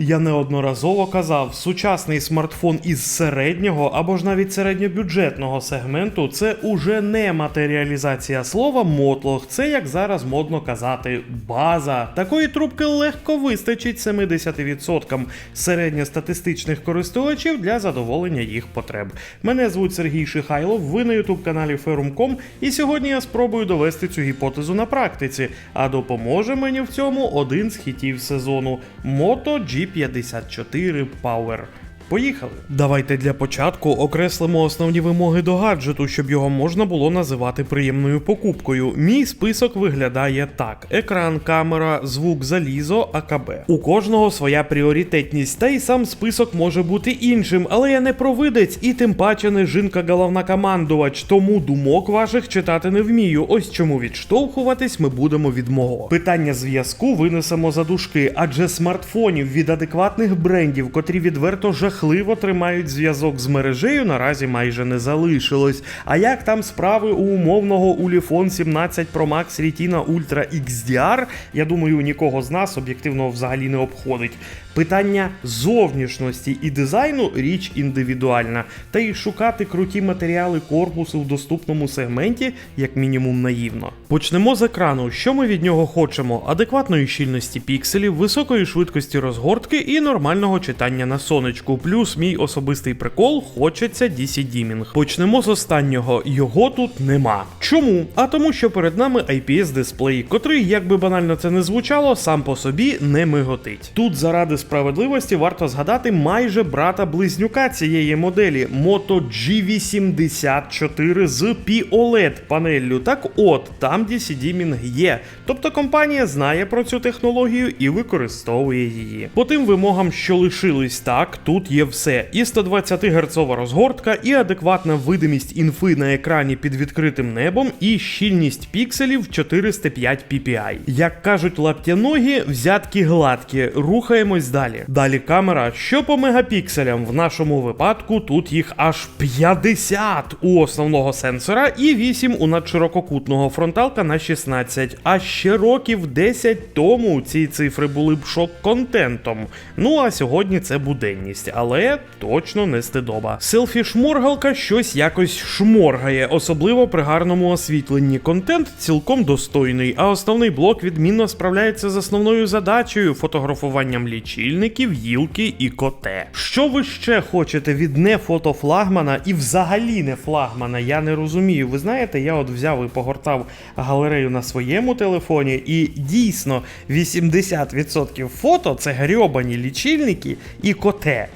Я неодноразово казав, сучасний смартфон із середнього або ж навіть середньобюджетного сегменту це уже не матеріалізація слова мотлох, це як зараз модно казати, база. Такої трубки легко вистачить 70% середньостатистичних користувачів для задоволення їх потреб. Мене звуть Сергій Шихайлов, ви на ютуб каналі Ferrum.com, і сьогодні я спробую довести цю гіпотезу на практиці. А допоможе мені в цьому один з хітів сезону Moto G54 Power. Поїхали. Давайте для початку окреслимо основні вимоги до гаджету, щоб його можна було називати приємною покупкою. Мій список виглядає так: екран, камера, звук, залізо, АКБ. У кожного своя пріоритетність, та й сам список може бути іншим, але я не провидець і тим паче не жінка головнокомандувач, тому думок ваших читати не вмію. Ось чому відштовхуватись ми будемо від мого. Питання зв'язку винесемо за дужки, адже смартфонів від адекватних брендів, котрі відверто жахливо тримають зв'язок з мережею, наразі майже не залишилось. А як там справи у умовного Ulefone 17 Pro Max Retina Ultra XDR, я думаю, нікого з нас об'єктивно взагалі не обходить. Питання зовнішності і дизайну річ індивідуальна, та й шукати круті матеріали корпусу в доступному сегменті, як мінімум, наївно. Почнемо з екрану. Що ми від нього хочемо? Адекватної щільності пікселів, високої швидкості розгортки і нормального читання на сонечку. Плюс мій особистий прикол хочеться DC Dimming. Почнемо з останнього. Його тут нема. Чому? А тому, що перед нами IPS дисплей, котрий, як би банально це не звучало, сам по собі не миготить. Тут заради справедливості варто згадати майже брата близнюка цієї моделі Moto G84 з POLED панеллю. Так от, там DC Dimming є. Тобто компанія знає про цю технологію і використовує її. По тим вимогам, що лишились так, тут є все. І 120 Гц розгортка, і адекватна видимість інфи на екрані під відкритим небом, і щільність пікселів 405 ppi. Як кажуть лаптяногі, взятки гладкі. Рухаємось далі. Далі камера, що по мегапікселям. В нашому випадку тут їх аж 50 у основного сенсора і 8 у надширококутного фронталка на 16. А ще років 10 тому ці цифри були б шок-контентом. Ну а сьогодні це буденність, але точно не стидоба. Селфі-шморгалка щось якось шморгає, особливо при гарному освітленні. Контент цілком достойний, а основний блок відмінно справляється з основною задачею фотографуванням лічильників, гілки і коте. Що ви ще хочете від не фотофлагмана і взагалі не флагмана? Я не розумію. Ви знаєте, я от взяв і погортав галерею на своєму телефоні, і дійсно 80% фото це грьобані лічильники і коте.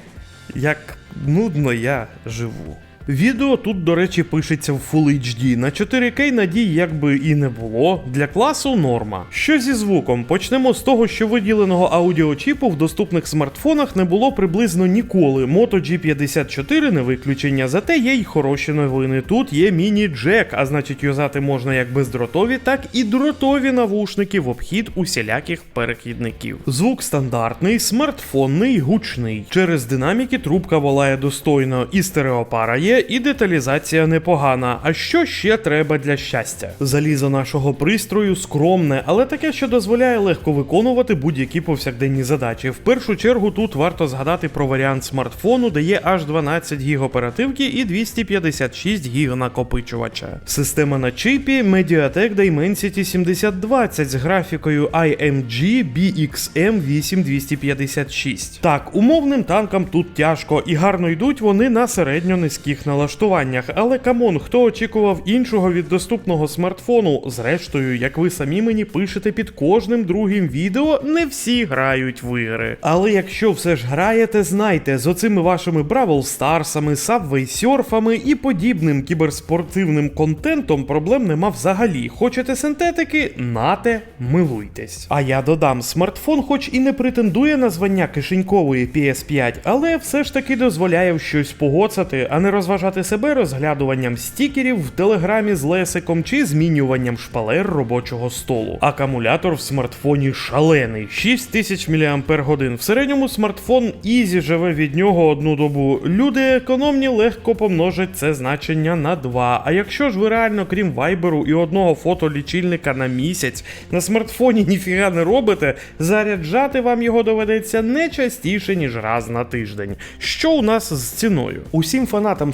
Як нудно я живу. Відео тут, до речі, пишеться в Full HD. На 4К надій якби і не було. Для класу норма. Що зі звуком? Почнемо з того, що виділеного аудіочіпу в доступних смартфонах не було приблизно ніколи. Moto G54 не виключення, зате є й хороші новини. Тут є міні-джек, а значить юзати можна як бездротові, так і дротові навушники в обхід усіляких перехідників. Звук стандартний, смартфонний, гучний. Через динаміки трубка волає достойно, і стереопара є, і деталізація непогана. А що ще треба для щастя? Залізо нашого пристрою скромне, але таке, що дозволяє легко виконувати будь-які повсякденні задачі. В першу чергу тут варто згадати про варіант смартфону, де є аж 12 ГБ оперативки і 256 ГБ накопичувача. Система на чипі Mediatek Dimensity 7020 з графікою IMG BXM 8256. Так, умовним танкам тут тяжко і гарно йдуть вони на середньо низьких налаштуваннях, але камон, хто очікував іншого від доступного смартфону? Зрештою, як ви самі мені пишете під кожним другим відео, не всі грають в ігри. Але якщо все ж граєте, знайте, з оцими вашими Бравл Старсами, Subway серфами і подібним кіберспортивним контентом проблем нема взагалі. Хочете синтетики? Нате, милуйтесь. А я додам, смартфон, хоч і не претендує на звання кишенькової PS5, але все ж таки дозволяє щось погоцати, а не розважати розважати себе розглядуванням стікерів в телеграмі з лесиком чи змінюванням шпалер робочого столу. Акумулятор в смартфоні шалений 6000 мАч. В середньому смартфон Easy живе від нього одну добу. Люди економні легко помножать це значення на 2. А якщо ж ви реально, крім вайберу і одного фотолічильника на місяць, на смартфоні ніфіга не робите, заряджати вам його доведеться не частіше, ніж раз на тиждень. Що у нас з ціною? Усім фанатам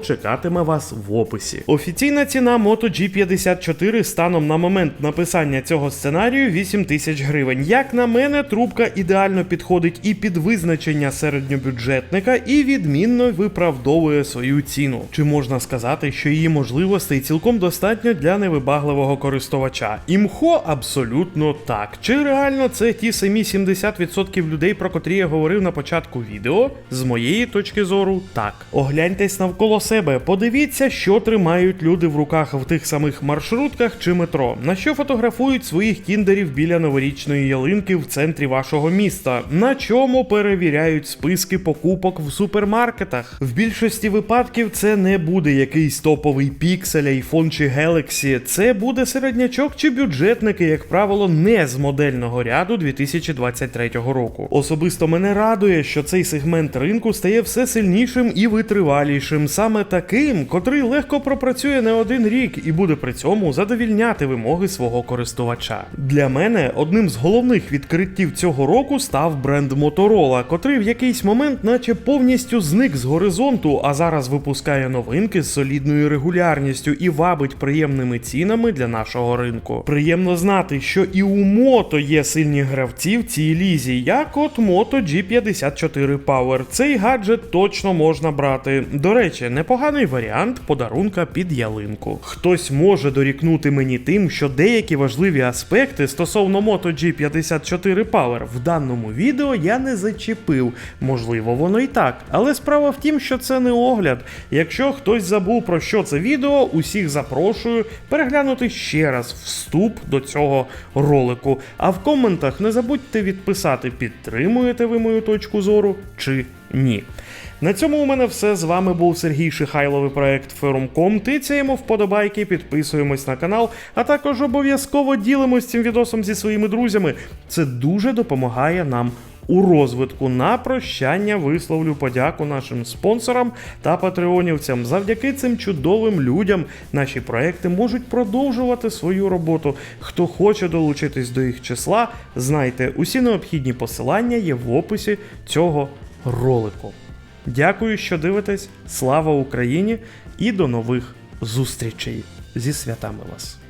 чекатиме вас в описі. Офіційна ціна Moto G54 станом на момент написання цього сценарію 8 тисяч гривень. Як на мене, трубка ідеально підходить і під визначення середньобюджетника, і відмінно виправдовує свою ціну. Чи можна сказати, що її можливостей цілком достатньо для невибагливого користувача? Імхо абсолютно так. Чи реально це ті самі 70% людей, про котрі я говорив на початку відео? З моєї точки зору, так. Огляньтесь навколо подивіться, що тримають люди в руках в тих самих маршрутках чи метро, на що фотографують своїх кіндерів біля новорічної ялинки в центрі вашого міста, на чому перевіряють списки покупок в супермаркетах. В більшості випадків це не буде якийсь топовий піксель, iPhone чи Galaxy, це буде середнячок чи бюджетники, як правило, не з модельного ряду 2023 року. Особисто мене радує, що цей сегмент ринку стає все сильнішим і витривалішим, саме таким, котрий легко пропрацює не один рік і буде при цьому задовільняти вимоги свого користувача. Для мене одним з головних відкриттів цього року став бренд Motorola, котрий в якийсь момент, наче повністю зник з горизонту, а зараз випускає новинки з солідною регулярністю і вабить приємними цінами для нашого ринку. Приємно знати, що і у Moto є сильні гравці в цій лізі, як от Moto G54 Power. Цей гаджет точно можна брати. До речі, непоганий варіант подарунка під ялинку. Хтось може дорікнути мені тим, що деякі важливі аспекти стосовно Moto G54 Power в даному відео я не зачепив. Можливо, воно і так. Але справа в тім, що це не огляд. Якщо хтось забув про що це відео, усіх запрошую переглянути ще раз вступ до цього ролику. А в коментах не забудьте відписати, підтримуєте ви мою точку зору чи ні. На цьому у мене все. З вами був Сергій Шихайловий проект Ферум.ком. Тицяємо вподобайки, підписуємось на канал, а також обов'язково ділимось цим відосом зі своїми друзями. Це дуже допомагає нам у розвитку. На прощання висловлю подяку нашим спонсорам та патреонівцям. Завдяки цим чудовим людям наші проекти можуть продовжувати свою роботу. Хто хоче долучитись до їх числа, знайте, усі необхідні посилання є в описі цього ролику. Дякую, що дивитесь. Слава Україні і до нових зустрічей зі святами вас!